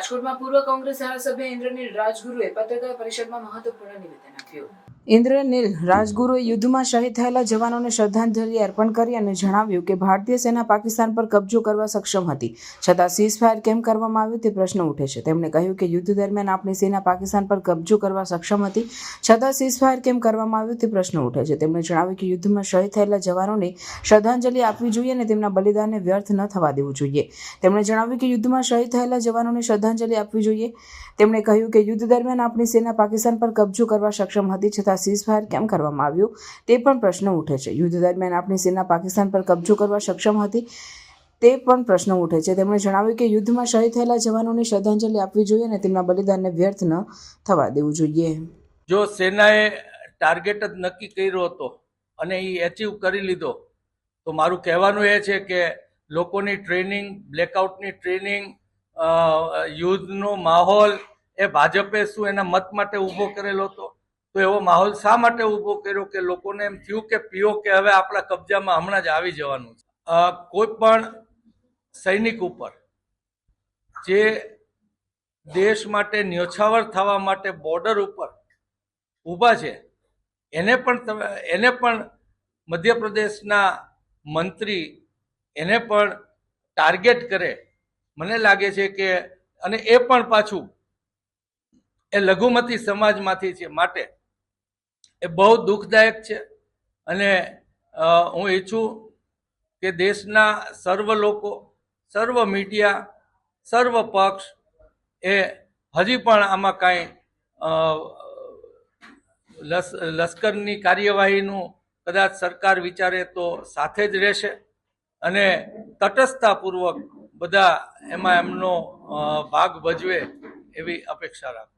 રાજકોટમાં પૂર્વ કોંગ્રેસ ધારાસભ્ય ઇન્દ્રનીલ રાજગુરુએ પત્રકાર પરિષદમાં મહત્વપૂર્ણ નિવેદન આપ્યું. ઇન્દ્રનીલ રાજગુરુએ યુદ્ધમાં શહીદ થયેલા જવાનોને શ્રદ્ધાંજલિ અર્પણ કરી અને જણાવ્યું કે ભારતીય સેના પાકિસ્તાન પર કબજો કરવા સક્ષમ હતી. છતાં સીઝ ફાયર કેમ કરવામાં આવ્યું તે પ્રશ્ન ઉઠે છે. તેમણે કહ્યું કે યુદ્ધ દરમિયાન આપણી સેના પાકિસ્તાન પર કબજો કરવા સક્ષમ હતી. છતાં સીઝ ફાયર કેમ કરવામાં આવ્યું તે પ્રશ્ન ઉઠે છે. તેમણે જણાવ્યું કે યુદ્ધમાં શહીદ થયેલા જવાનોને શ્રદ્ધાંજલિ આપવી જોઈએ અને તેમના બલિદાનને વ્યર્થ ન થવા દેવું જોઈએ. તેમણે જણાવ્યું કે યુદ્ધમાં શહીદ થયેલા જવાનોને શ્રદ્ધાંજલિ આપવી જોઈએ. તેમણે કહ્યું કે યુદ્ધ દરમિયાન આપણી સેના પાકિસ્તાન પર કબજો કરવા સક્ષમ હતી. છતાં સીઝ ફાયર કેમ કરવામાં આવ્યું તે પણ પ્રશ્ન ઉઠે છે. યુદ્ધ દરમિયાન આપણી સેના પાકિસ્તાન પર કબજો કરવા સક્ષમ હતી તે પણ પ્રશ્ન ઉઠે છે. તેમણે જણાવ્યું કે યુદ્ધમાં શહીદ થયેલા જવાનોને શ્રદ્ધાંજલિ આપવી જોઈએ અને તેમના બલિદાનને વ્યર્થ ન થવા દેવું જોઈએ. જો સેનાએ ટાર્ગેટ જ નક્કી કર્યો હતો અને એ એચીવ કરી લીધો, તો મારું કહેવાનું એ છે કે લોકોની ટ્રેનિંગ બ્લેકઆઉટની ટ્રેનિંગ યુદ્ધનો માહોલ એ ભાજપે શું એના મત માટે ઊભો કરેલો હતો? તો એવો માહોલ શા માટે ઊભો કર્યો કે લોકોને એમ થયું કે પીઓ કે હવે આપણા કબજામાં હમણાં જ આવી જવાનું છે? કોઈ પણ સૈનિક ઉપર જે દેશ માટે ન્યોછાવર થવા માટે બોર્ડર ઉપર ઊભા છે, એને પણ તમે, એને પણ મધ્યપ્રદેશના મંત્રી એને પણ ટાર્ગેટ કરે. મને લાગે છે કે, અને એ પણ પાછું એ લઘુમતી સમાજમાંથી છે, માટે એ બહુ દુઃખદાયક છે. અને હું ઈચ્છું કે દેશના સર્વ લોકો, સર્વ મીડિયા, સર્વ પક્ષ એ હજી પણ આમાં કાંઈ લસ, લશ્કરની કાર્યવાહીનું કદાચ સરકાર વિચારે તો સાથે જ રહેશે. અને તટસ્થતાપૂર્વક બધા એમાં એમનો ભાગ ભજવે એવી અપેક્ષા રાખું.